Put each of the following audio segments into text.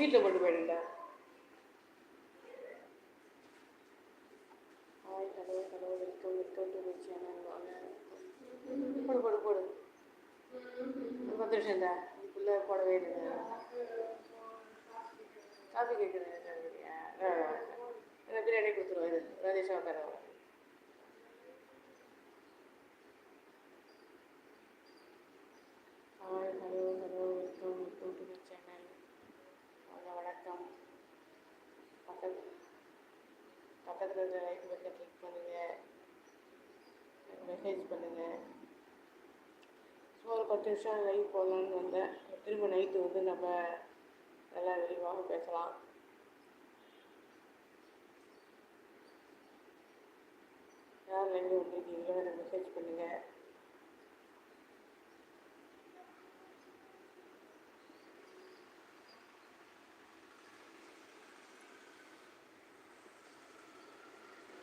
வீட்டில் கொண்டு போயிடுங்க. Hi hello hello welcome welcome to my channel போடு போடு போடு. பத்து நிமிஷம் இருந்தா இதுக்குள்ளே போடவே இல்லை. காஃபி கேட்குறேன். பிரியாணி கொடுத்துருவோம். இது ராஜேஷா உட்கார hi hello hello welcome welcome to my channel வாங்க வணக்கம் பக்கத்து பக்கத்தில் இருக்கிற லைக் பட்டன் கிளிக் பண்ணுங்கள் மெசேஜ் பண்ணுங்கள் ஸோ ஒரு பத்து நிமிஷம் லைவ் போடலான்னு வந்தேன். திரும்ப நைட்டு வந்து நம்ம நல்லா விரிவாக பேசலாம். யார் லைவ் வந்திருக்கீங்களோ எனக்கு மெசேஜ் பண்ணுங்கள்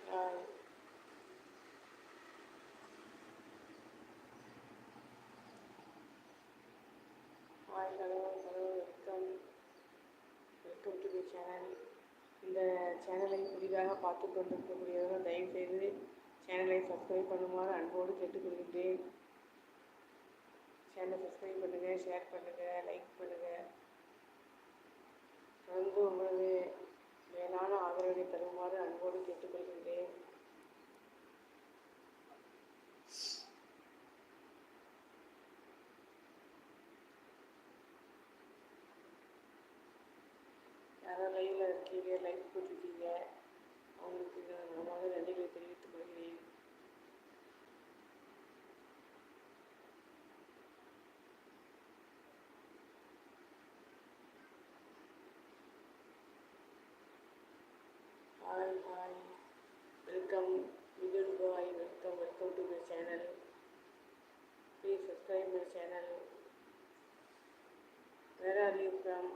hi hi hello hello welcome welcome to the channel இந்த சேனலை புதிதாக பார்த்து கொண்டிருக்கக்கூடியவர்கள் தயவுசெய்து சேனலை சப்ஸ்கிரைப் பண்ணுமாறு அன்போடு கேட்டுக்கொள்கின்றேன். சேனலை சப்ஸ்கிரைப் பண்ணுங்கள் ஷேர் பண்ணுங்கள் லைக் பண்ணுங்கள் தொடர்ந்து உங்களது மேலான ஆதரவை தருமாறு அன்போடு கேட்டுக்கொள்கின்றேன். யாராவது லைவில் லைக் போட்டிருக்கீங்க. அவங்களுக்கு நான் மனமார்ந்த நன்றிகளை தெரிவித்துக் கொள்கிறேன். Hi hi welcome Mithun bye welcome welcome to my channel please subscribe my channel where are you from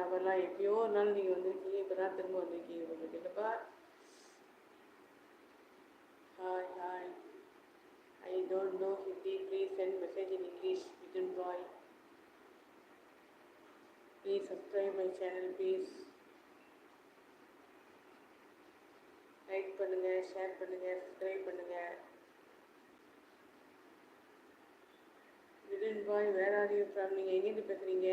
நல்லா அவரெல்லாம் எப்பயோ ஒரு நாள் நீங்கள் வந்திருக்கீங்க இப்போ தான் திரும்ப வந்திருக்கீங்க உங்களுக்கு. இல்லைப்பா hi hi I don't know Hindi please send message English English. இன் பாய் Please subscribe my channel, please. Like பண்ணுங்க ஷேர் பண்ணுங்க சப்ஸ்கிரைப் பண்ணுங்க. விதின் பாய் வேற ஆர் யூ ஃப்ரம் நீங்கள் எங்கேருந்து பேசுகிறீங்க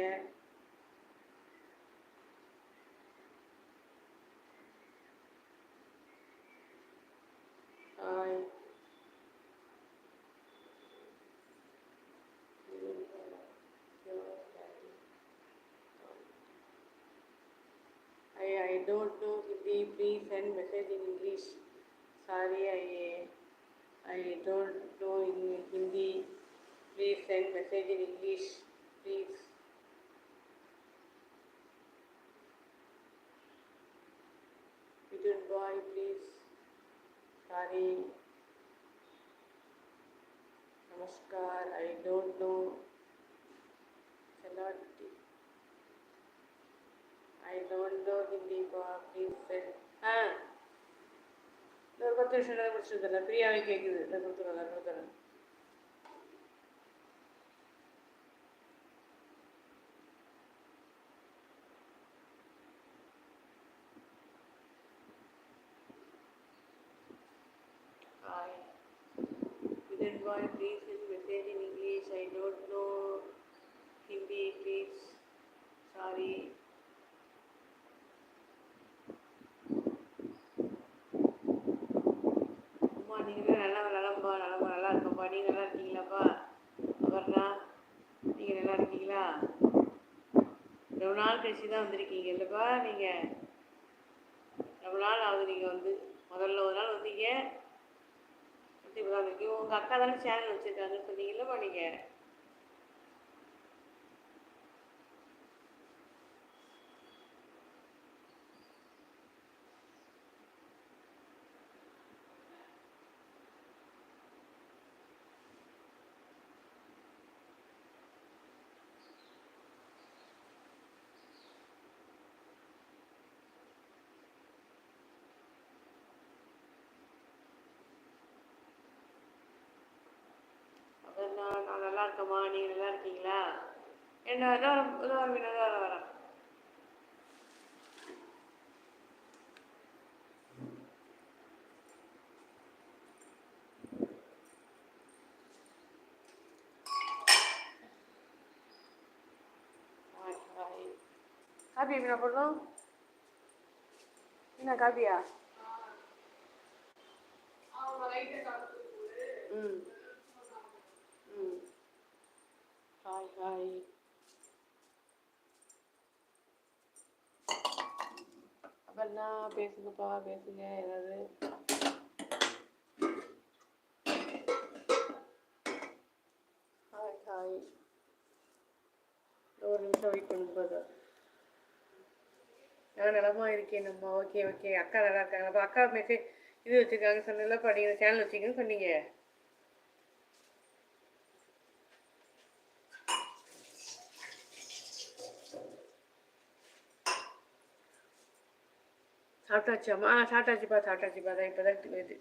don't know Hindi. Please send message in English. Sorry, I I don't know in Hindi. Please send message in English. Please. Little boy, please. Sorry. Namaskar. I don't know. Cannot. I don't know Hindi. boy. Please send. ஆ ஒரு பத்து நிமிஷம் நேரம் முடிச்சுருந்தேன் ஃப்ரீயாகவே கேட்குது இந்த கொடுத்துருவேன் கொடுத்துறேன் Hi. Within boy, please send message in English. I don't know Hindi, please. Sorry. அம்மா நீங்கள் நல்லா நலம்பா நலம்பா நல்லா நீங்கள் நல்லா இருக்கீங்களாப்பா? அபர்ணா நீங்கள் நல்லா இருக்கீங்களா? ரொம்ப நாள் கழிச்சு தான் வந்திருக்கீங்க. இல்லைப்பா நீங்கள் ரொம்ப நாள் ஆகுது நீங்கள் வந்து. முதல்ல ஒரு நாள் வந்தீங்க. இப்போ தான் இருக்கீங்க உங்கள் அக்கா தானே சேனல் வச்சுருக்காங்கன்னு சொன்னீங்கல்லப்பா நீங்கள் நீங்கள் நல்லா இருக்கீங்களா? என்ன வர இதோ வர வரேன் காபி என்ன போடணும் என்ன காபியா? ம். ஹாய் ஹாய் அப்புறம் பேசுங்கப்பா பேசுங்க ஏதாவது ஹாய் ஹாய் ஒரு நிமிஷம் வெயிட் பண்ணும்போது நான் நலமா இருக்கேன் நம்ம ஓகே ஓகே அக்கா நல்லா இருக்காங்க அப்போ அக்கா மெசேஜ் இது வச்சுருக்காங்க சொன்னதில்லப்பா நீங்கள் சேனல் வச்சுக்கன்னு சொன்னீங்க. சாப்பிட்டாச்சாம்மா ஆ சாப்பிட்டாச்சுப்பா சாப்பிட்டாச்சுப்பா தான் இப்போ தான் இது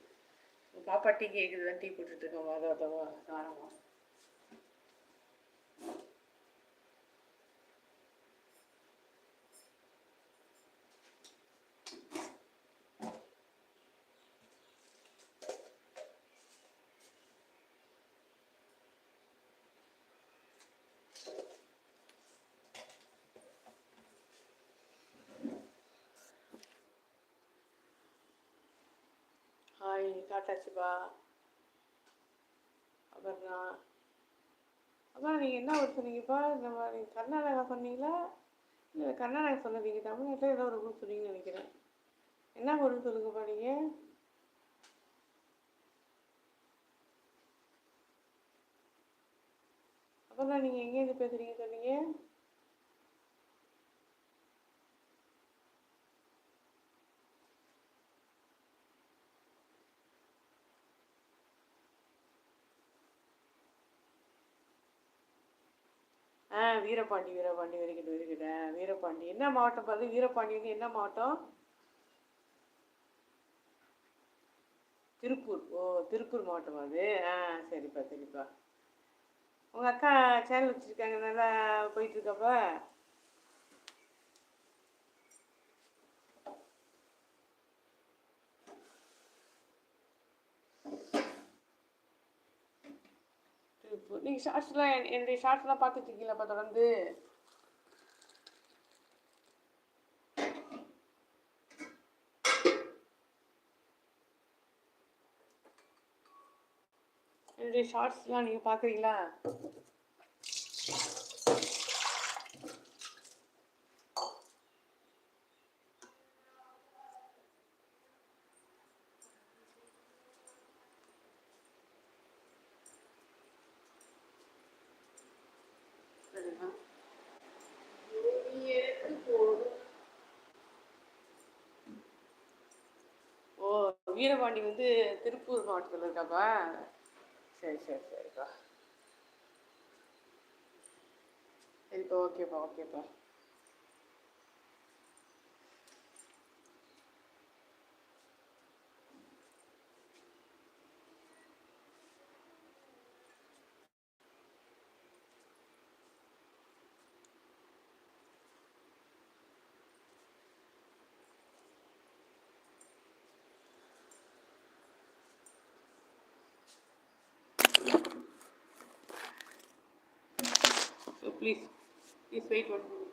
பாப்பா டீ கேட்குது தான் டீ போட்டுட்ருக்கோம் அதை காரமாக ஹாய் காட்டாச்சுப்பா. அப்புறம் அப்புறம் நீங்கள் என்ன ஊர் சொன்னீங்கப்பா? இந்த மாதிரி கர்நாடகா சொன்னீங்களா? இல்லை கர்நாடகா சொன்னீங்க தமிழ்நாட்டில் ஏதோ ஒரு ஊர் சொன்னீங்கன்னு நினைக்கிறேன். என்ன ஊருன்னு சொல்லுங்கப்பா நீங்கள் அப்புறம் நீங்கள் எங்கேருந்து பேசுகிறீங்க சொன்னீங்க ஆ வீரபாண்டி வீரபாண்டி வெரி குட் வீரபாண்டி என்ன மாவட்டம் பார்த்து வீரபாண்டி வந்து என்ன மாவட்டம்? திருப்பூர். ஓ திருப்பூர் மாவட்டம் அது. ஆ சரிப்பா சரிப்பா. உங்கள் அக்கா சேனல் வச்சுருக்காங்க. நல்லா போயிட்டுருக்காப்பா திருப்பூர் நீங்கள் ஷார்ட்ஸ்லாம் என்னுடைய ஷார்ட்ஸ்லாம் பார்த்துட்டு இருக்கீங்களாப்பா தொடர்ந்து? என்னுடைய ஷார்ட்ஸ்லாம் நீங்கள் பார்க்குறீங்களா சரிண்ணா ஓ வீரபாண்டி வந்து திருப்பூர் மாவட்டத்தில் இருக்காப்பா? சரி சரி சரிப்பா. சரிப்பா ஓகேப்பா ஓகேப்பா. Please, please wait one minute.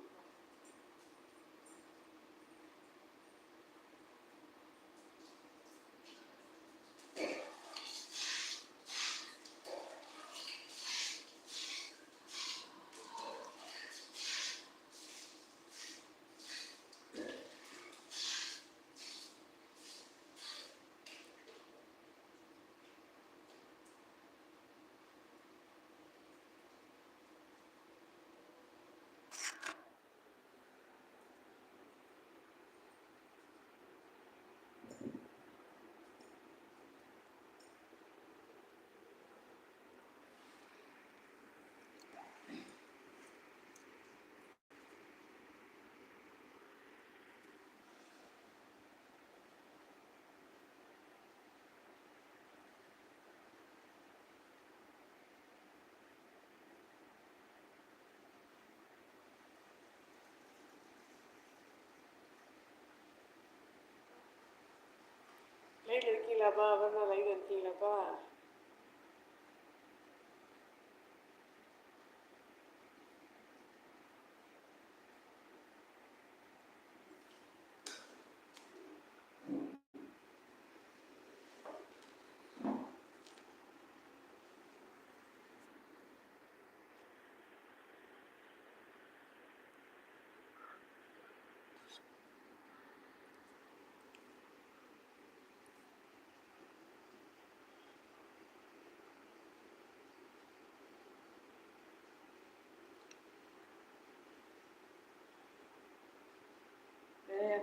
ระเบิดมันมาไว้เกินทีแล้วก็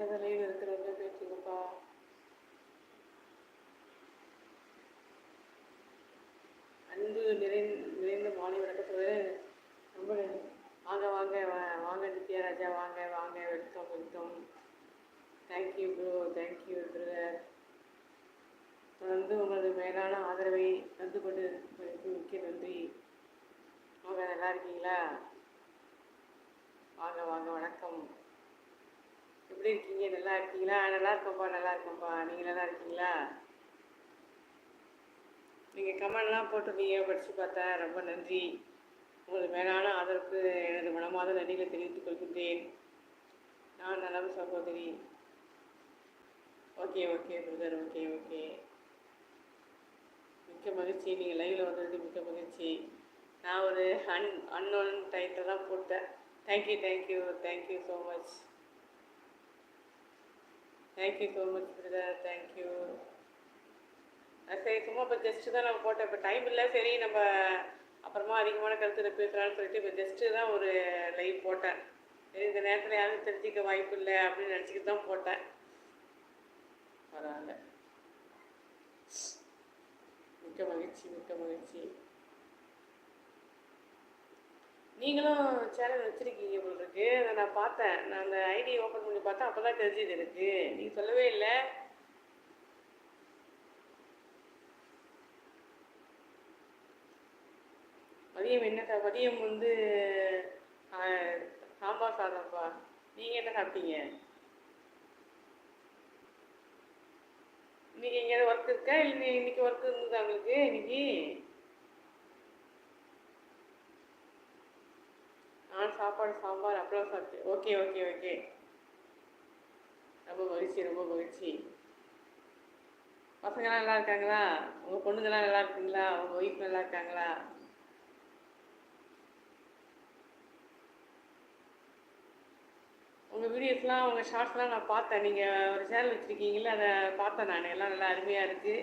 யாராவது லைனில் இருக்கிறவங்க பேசுங்கப்பா அன்பு நிறை நிறைந்த மாலை வணக்கத்தோடு ரொம்ப வாங்க வாங்க வாங்க நித்யா ராஜா வாங்க வாங்க welcome welcome. Thank you bro thank you brother தொடர்ந்து உங்களது மேலான ஆதரவை தந்து கொண்டு மிக்க நன்றி. வாங்க நல்லா இருக்கீங்களா? வாங்க வாங்க வணக்கம். எப்படி இருக்கீங்க? நல்லா இருக்கீங்களா? நல்லா இருக்கோம்ப்பா நல்லா இருக்கோம்ப்பா. நீங்கள் நல்லா இருக்கீங்களா? நீங்கள் கமெண்ட்லாம் போட்டிருந்தீங்க. படித்து பார்த்தேன் ரொம்ப நன்றி. உங்களது மேலான ஆதரவுக்கு எனது மனமாத நன்றிகளை தெரிவித்துக் கொள்கின்றேன். நான் நலம் சகோதரி. Okay okay brother. Okay okay. மிக்க மகிழ்ச்சி. நீங்கள் லைவில் வந்தது மிக்க மகிழ்ச்சி. நான் ஒரு அன் அன்னோன் டயத்தில் தான் போட்டேன். Thank you thank you thank you so much thank you so much brother thank you சரி சும்மா இப்போ ஜஸ்ட்டு தான் நம்ம போட்டேன் இப்போ டைம் இல்லை. சரி நம்ம அப்புறமா அதிகமான கருத்து பேசலாம்னு சொல்லிட்டு இப்போ ஜஸ்ட்டு தான் ஒரு லைவ் போட்டேன். சரி இந்த நேரத்தில் யாரும் தெரிஞ்சிக்க வாய்ப்பு இல்லை அப்படின்னு நினச்சிக்கிட்டு தான் போட்டேன். பரவாயில்ல. மிக்க மகிழ்ச்சி மிக்க மகிழ்ச்சி. நீங்களும் சேனல் வச்சுருக்கீங்க போல் இருக்கு. அதை நான் பார்த்தேன். நான் அந்த ஐடி ஓப்பன் பண்ணி பார்த்தேன். அப்போ தான் தெரிஞ்சுது எனக்கு. நீங்கள் சொல்லவே இல்லை. மதியம் என்ன மதியம் வந்து சாம்பார் சாதம்ப்பா. நீங்கள் என்ன சாப்பிட்டீங்க? இன்னைக்கு எங்கேயாவது ஒர்க் இருக்கா? இல்லை இன்னைக்கு ஒர்க் இருந்ததா உங்களுக்கு? இன்னைக்கு? நான் சாப்பாடு சாம்பார் அப்பளம் சாப்பிட்டேன் ஓகே ஓகே ஓகே. ரொம்ப மகிழ்ச்சி ரொம்ப மகிழ்ச்சி. பசங்களாம் நல்லா இருக்காங்களா? உங்கள் பொண்ணுங்களாம் நல்லா இருக்குங்களா? உங்கள் ஒய்ஃப் நல்லா இருக்காங்களா? உங்கள் வீடியோஸ்லாம் உங்கள் ஷார்ட்ஸ்லாம் நான் பார்த்தேன். நீங்கள் ஒரு சேனல் வச்சுருக்கீங்களா அதை பார்த்தேன் நான். எல்லாம் நல்லா அருமையாக இருக்குது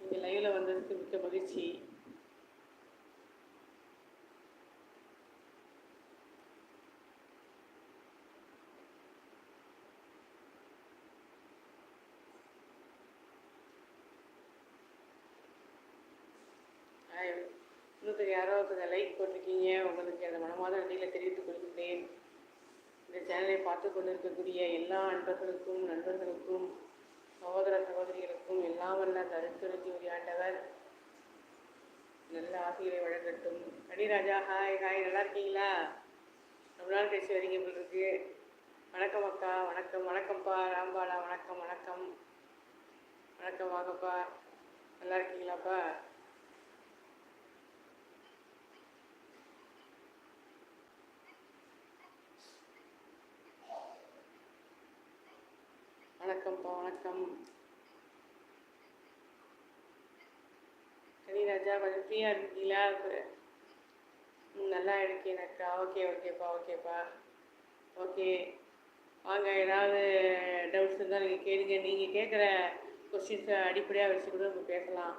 நீங்கள் லைவில் வந்ததுக்கு மிக்க மகிழ்ச்சி. ஹாய் இன்னொருத்தர் யாரோ ஒருத்தர் லைக் போட்டிருக்கீங்க. உங்களுக்கு அந்த மனமாத நன்றிகளை தெரிவித்துக் கொள்கிறேன். இந்த சேனலை பார்த்து கொண்டிருக்கக்கூடிய எல்லா அன்பர்களுக்கும் நண்பர்களுக்கும் சகோதர சகோதரிகளுக்கும் எல்லாம் வல்ல தருத்துறைக்கு உரையாண்டவர் நல்ல ஆசிரியரை வழங்கட்டும். கனிராஜா ஹாய் ஹாய் நல்லா இருக்கீங்களா? ரொம்ப நாள் கழிச்சு வரீங்க இருக்கு. வணக்கம் அக்கா வணக்கம் வணக்கம்ப்பா ராம்பாலா வணக்கம் வணக்கம். வணக்கம் வாங்கப்பா நல்லா இருக்கீங்களாப்பா? வணக்கம்ப்பா வணக்கம். கனிராஜா கொஞ்சம் ஃப்ரீயாக இருக்கீங்களா? ம், நல்லா இருக்கேன் அக்கா. ஓகே ஓகேப்பா ஓகேப்பா ஓகே வாங்க ஏதாவது டவுட்ஸ் இருந்தால் நீங்கள் கேளுங்க. நீங்கள் கேட்குற கொஸ்டின்ஸை அடிப்படையாக வச்சு கூட நம்ம பேசலாம்.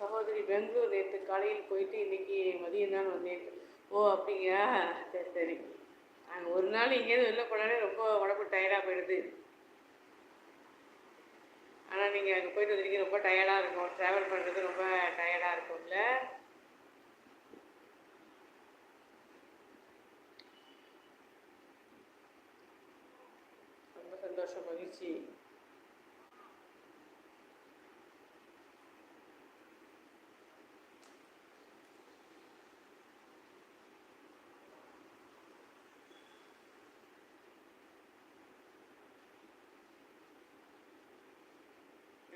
சகோதரி பெங்களூர் நேற்று காலையில் போயிட்டு இன்னைக்கு மதியம் தான் வந்தேன். ஓ அப்படிங்களா சரி சரி. நாங்கள் ஒரு நாள் எங்கேயாவது வெளில போனாலே ரொம்ப உடம்பு டயர்டாக போயிடுது. ஆனால் நீங்கள் அங்கே போயிட்டு வந்துருக்கீங்க ரொம்ப டயர்டாக இருக்கும். ட்ராவல் பண்ணுறது ரொம்ப டயர்டாக இருக்கும்ல. ரொம்ப சந்தோஷம் மகிழ்ச்சி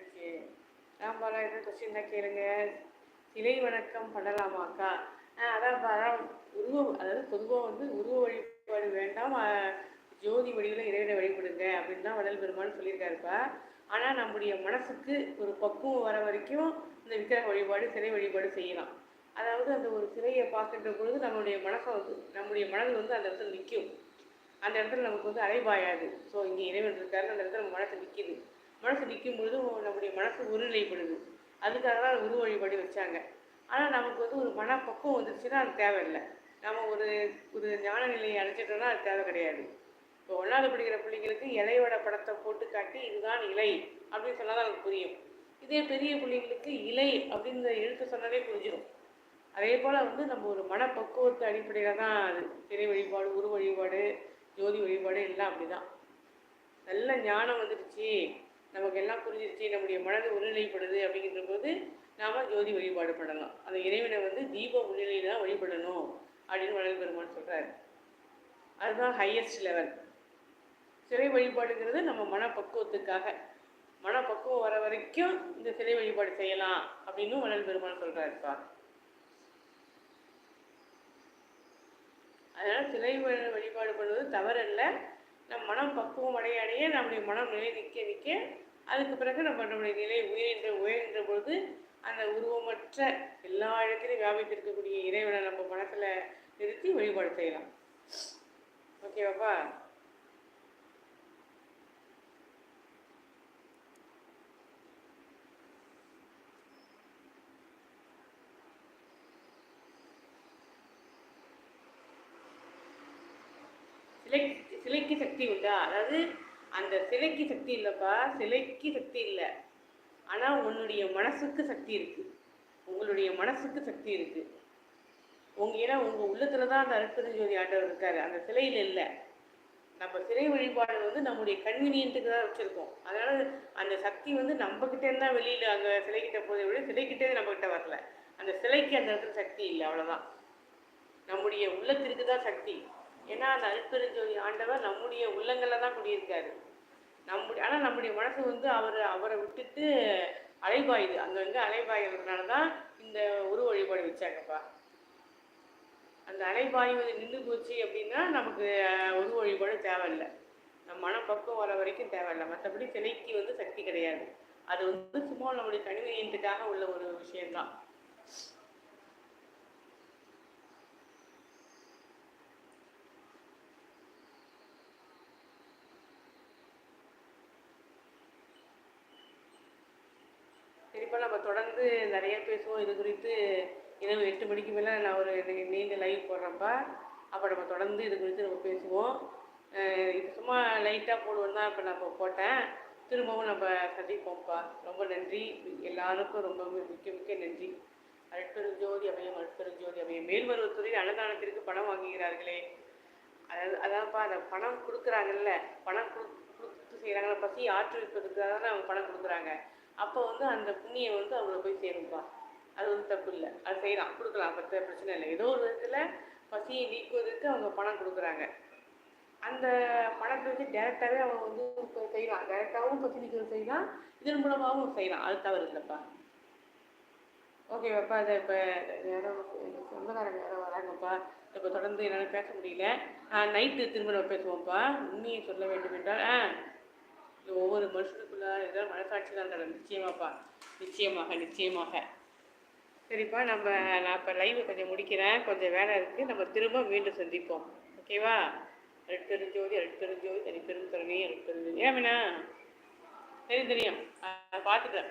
ஓகே ராம்பாலா என்ன கொஸ்டின் தான் கேளுங்க? சிலை வணக்கம் பண்ணலாமாக்கா? அதான் அதான் உருவம் அதாவது பொதுவாக வந்து உருவ வழிபாடு வேண்டாம் ஜோதி வழியில் இறைவனை வழிபடுங்க அப்படின்னு தான் வடல் பெருமான் சொல்லியிருக்காருப்பா ஆனால் நம்முடைய மனசுக்கு ஒரு பக்குவம் வர வரைக்கும் இந்த விக்கிரக வழிபாடு சிலை வழிபாடு செய்யலாம். அதாவது அந்த ஒரு சிலையை பார்க்கின்ற பொழுது நம்மளுடைய மனசை வந்து நம்முடைய மனது வந்து அந்த இடத்துல நிற்கும் அந்த இடத்துல நமக்கு வந்து அலைபாயாது. ஸோ இங்கே இறைவன் இருக்காரு அந்த இடத்துல நம்ம மனசை நிற்கிது மனசு நிற்கும் பொழுது நம்முடைய மனசு ஒருநிலைப்படுது அதுக்காக தான் உரு வழிபாடு வச்சாங்க. ஆனால் நமக்கு வந்து ஒரு மனப்பக்குவம் வந்துருச்சுன்னா அது தேவையில்லை. நம்ம ஒரு ஒரு ஞான நிலையை அடைச்சிட்டோம்னா அது தேவை கிடையாது. இப்போ ஒன்றாவது படிக்கிற பிள்ளைங்களுக்கு இலையோட படத்தை போட்டு காட்டி இதுதான் இலை அப்படின்னு சொன்னால் தான் நமக்கு புரியும். இதே பெரிய பிள்ளைங்களுக்கு இலை அப்படிங்கிற எழுத்து சொன்னாலே புரிஞ்சிடும் அதே போல் வந்து நம்ம ஒரு மனப்பக்குவத்து அடிப்படையில் தான் அது திரை வழிபாடு உரு வழிபாடு ஜோதி வழிபாடு எல்லாம் அப்படி தான் நல்ல ஞானம் வந்துடுச்சு. நமக்கு எல்லாம் புரிஞ்சிருச்சு நம்முடைய மனது ஒருநிலைப்படுது அப்படிங்கிற போது நாம் ஜோதி வழிபாடு பண்ணலாம். அந்த இறைவனை வந்து தீப முன்னிலையில் தான் வழிபடணும் அப்படின்னு வள்ளல் பெருமான் சொல்கிறார் அதுதான் ஹையஸ்ட் லெவல் சிலை வழிபாடுங்கிறது நம்ம மனப்பக்குவத்துக்காக. மனப்பக்குவம் வர வரைக்கும் இந்த சிலை வழிபாடு செய்யலாம் அப்படின்னு வள்ளல் பெருமான் சொல்கிறாருப்பா அதனால் சிலை வழிபாடு பண்ணுவது தவறல்ல. நம் மனம் பக்குவம் அடைய அடைய நம்முடைய மனம் நிலை நிற்க நிற்க அதுக்கு பிறகு நம்ம நம்முடைய நிலை உயர்கின்ற உயர்கின்ற பொழுது அந்த உருவமற்ற எல்லா இடத்திலும் வியாபித்திருக்கக்கூடிய இறைவனை நம்ம மனத்தில் நிறுத்தி வழிபாடு செய்யலாம். ஓகேவாப்பா சிலை சிலைக்கு சக்தி உண்டா? அதாவது அந்த சிலைக்கு சக்தி இல்லைப்பா சிலைக்கு சக்தி இல்லை. ஆனால் உன்னுடைய மனசுக்கு சக்தி இருக்குது உங்களுடைய மனசுக்கு சக்தி இருக்குது உங்க ஏன்னா உங்கள் உள்ளத்தில் தான் அந்த அற்புதஞ்சோதி ஆண்டவர் இருக்காரு. அந்த சிலையில் இல்லை. நம்ம சிலை வழிபாடு வந்து நம்முடைய கன்வீனியன்ட்டுக்கு தான் வச்சுருக்கோம். அதனால் அந்த சக்தி வந்து நம்மக்கிட்டே தான் வெளியில் அங்கே சிலைக்கிட்ட போதை விட சிலைக்கிட்டே நம்மக்கிட்ட வரல. அந்த சிலைக்கு அந்த இடத்துல சக்தி இல்லை. அவ்வளோதான் நம்முடைய உள்ளத்திற்கு தான் சக்தி. ஏன்னா அந்த அருட்பெருஞ்சோதி ஆண்டவர் நம்முடைய உள்ளங்களில் தான் குடியிருக்காரு. நம்முடைய ஆனால் நம்முடைய மனசு வந்து அவர் அவரை விட்டுட்டு அலைபாயுது. அங்கங்கே அலைபாயுறதுனால தான் இந்த உரு வழிபாடு வச்சாங்கப்பா. அந்த அலைபாயுவது நின்று போச்சு அப்படின்னா நமக்கு அஹ், உரு வழிபாடு தேவையில்லை. நம்ம மனப்பக்கம் வர வரைக்கும் தேவையில்லை. மற்றபடி சிலைக்கு வந்து சக்தி கிடையாது. அது வந்து சும்மா நம்முடைய கணினியத்துக்காக உள்ள ஒரு விஷயம்தான். இப்போ நம்ம தொடர்ந்து நிறைய பேசுவோம். இது குறித்து இரவு எட்டு மணிக்கு மேலே நான் ஒரு நீண்ட லைவ் போடுறப்பா அப்போ நம்ம தொடர்ந்து இது குறித்து நம்ம பேசுவோம். இது சும்மா லைட்டாக போடுவோம் தான் இப்போ நான் இப்போ போட்டேன். திரும்பவும் நம்ம சந்திப்போம்ப்பா. ரொம்ப நன்றி. எல்லாருக்கும் ரொம்ப மிக்க மிக்க நன்றி. அருட்பெருஞ்சோதி அபயம் அருட்பெருஞ்சோதி அபயம் மேல்மருவத்துறையில் அன்னதானத்திற்கு பணம் வாங்குகிறார்களே. அதாவது அதான்ப்பா அந்த பணம் கொடுக்குறாங்கல்ல. பணம் கொடு கொடுத்து செய்கிறாங்கள பசி ஆற்றுவிப்பதுக்காக தான் அவங்க பணம் கொடுக்குறாங்க. அப்போ வந்து அந்த புண்ணியம் வந்து அவங்கள போய் சேரும்ப்பா அது வந்து தப்பு இல்லை. அது செய்யலாம். கொடுக்கலாம். பத்த பிரச்சனை இல்லை. ஏதோ ஒரு விதத்தில் பசியை நீக்குவதற்கு அவங்க பணம் கொடுக்குறாங்க. அந்த பணத்தை வச்சு டேரெக்டாகவே அவங்க வந்து இப்போ செய்யலாம். டேரெக்டாகவும் பசி நீக்கிறது செய்யலாம். இதன் மூலமாகவும் செய்யலாம். அது தவறு இல்லைப்பா. ஓகேவாப்பா அதை இப்போ யாரோ எங்கள் சொந்தக்காரங்க யாரோ வராங்கப்பா. இப்போ தொடர்ந்து என்னால் பேச முடியல. நைட்டு திரும்ப நம்ம பேசுவோம்ப்பா. உண்மையை சொல்ல வேண்டும் என்றால் ஆ மனுஷனுக்கும் ஒவ்வொரு இதெல்லாம் மனசாட்சி தான் தரும் நிச்சயமாப்பா. நிச்சயமாக நிச்சயமாக. சரிப்பா நம்ம நான் இப்போ லைவ் கொஞ்சம் முடிக்கிறேன். கொஞ்சம் வேலை இருக்குது நம்ம திரும்ப மீண்டும் சந்திப்போம். ஓகேவா அருட்பெருஞ்சோதி அருட்பெருஞ்சோதி தனிப்பெரும் கருணை அருட்பெருஞ்சோதி ஏன் வேணா தெரியும். தெரியும் பார்த்துட்டேன்